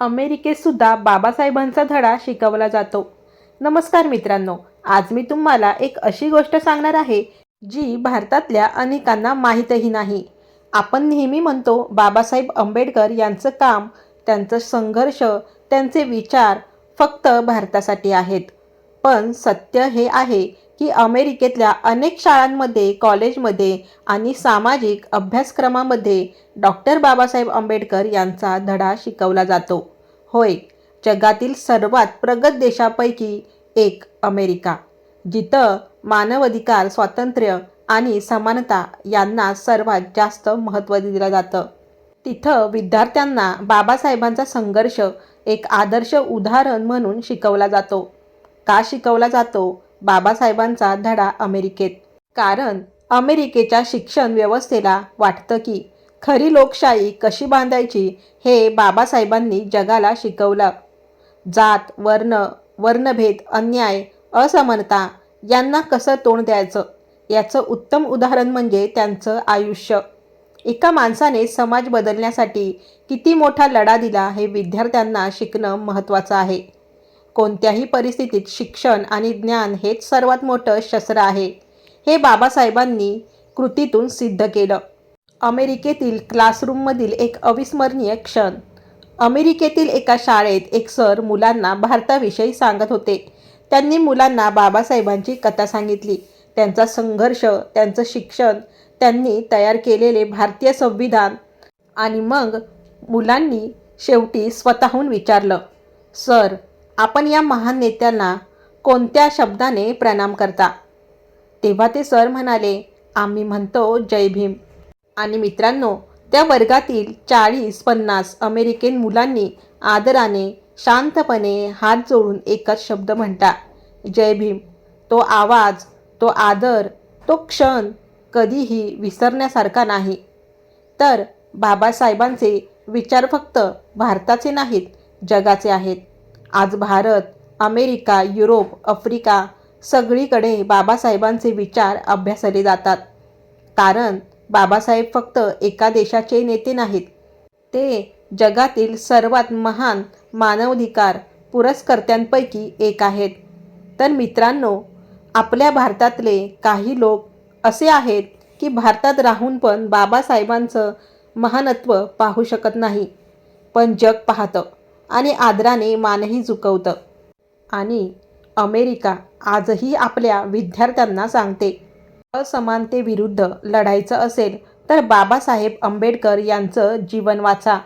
अमेरिकेत सुद्धा बाबासाहेबांचा धडा शिकवला जातो. नमस्कार मित्रांनो आज मी तुम्हाला एक अशी गोष्ट सांगणार आहे जी भारतातल्या अनेकांना माहीतही नाही. आपण नेहमी म्हणतो बाबासाहेब आंबेडकर यांचं काम त्यांचं संघर्ष त्यांचे विचार फक्त भारतासाठी आहेत. पण सत्य हे आहे की अमेरिकेतल्या अनेक शाळांमध्ये कॉलेजमध्ये आणि सामाजिक अभ्यासक्रमामध्ये डॉक्टर बाबासाहेब आंबेडकर यांचा धडा शिकवला जातो. होय जगातील सर्वात प्रगत देशापैकी एक अमेरिका जिथं मानवाधिकार स्वातंत्र्य आणि समानता यांना सर्वात जास्त महत्त्व दिलं जातं. तिथं विद्यार्थ्यांना बाबासाहेबांचा संघर्ष एक आदर्श उदाहरण म्हणून शिकवला जातो. का शिकवला जातो? बाबासाहेबांचा धडा अमेरिकेत. कारण अमेरिकेच्या शिक्षण व्यवस्थेला वाटतं की खरी लोकशाही कशी बांधायची हे बाबासाहेबांनी जगाला शिकवलं. जात वर्ण वर्णभेद अन्याय असमानता यांना कसं तोंड द्यायचं? याचं उत्तम उदाहरण म्हणजे त्यांचं आयुष्य. एका माणसाने समाज बदलण्यासाठी किती मोठा लढा दिला हे विद्यार्थ्यांना शिकणं महत्त्वाचं आहे. कोणत्याही परिस्थितीत शिक्षण आणि ज्ञान हेच सर्वात मोठं शस्त्र आहे. हे बाबासाहेबांनी कृतीतून सिद्ध केलं. अमेरिकेतील क्लासरूममधील एक अविस्मरणीय क्षण. अमेरिकेतील एका शाळेत एक सर मुलांना भारताविषयी सांगत होते. त्यांनी मुलांना बाबासाहेबांची कथा सांगितली. त्यांचा संघर्ष त्यांचं शिक्षण त्यांनी तयार केलेले भारतीय संविधान आणि मग मुलांनी शेवटी स्वतःहून विचारलं सर आपण या महान नेत्यांना कोणत्या शब्दाने प्रणाम करता? तेव्हा ते सर म्हणाले आम्ही म्हणतो जय भीम. आणि मित्रांनो त्या वर्गातील चाळीस पन्नास अमेरिकन मुलांनी आदराने शांतपणे हात जोडून एकच शब्द म्हणता जय भीम. तो आवाज तो आदर तो क्षण कधीही विसरण्यासारखा नाही. तर बाबासाहेबांचे विचार फक्त भारताचे नाहीत जगाचे आहेत. आज भारत अमेरिका युरोप आफ्रिका सगळीकडे बाबासाहेबांचे विचार अभ्यासले जातात. कारण बाबासाहेब फक्त एका देशाचे नेते नाहीत. ते जगातील सर्वात महान मानवाधिकार पुरस्कर्त्यांपैकी एक आहेत. तर मित्रांनो आपल्या भारतातले काही लोक असे आहेत की भारतात राहून पण बाबासाहेबांचं महानत्व पाहू शकत नाही. पण जग पाहतं. आणि आदराने मानही झुकवतं. आणि अमेरिका आजही आपल्या विद्यार्थ्यांना सांगते असमानतेविरुद्ध लढायचं असेल तर बाबासाहेब आंबेडकर यांचं जीवन वाचा.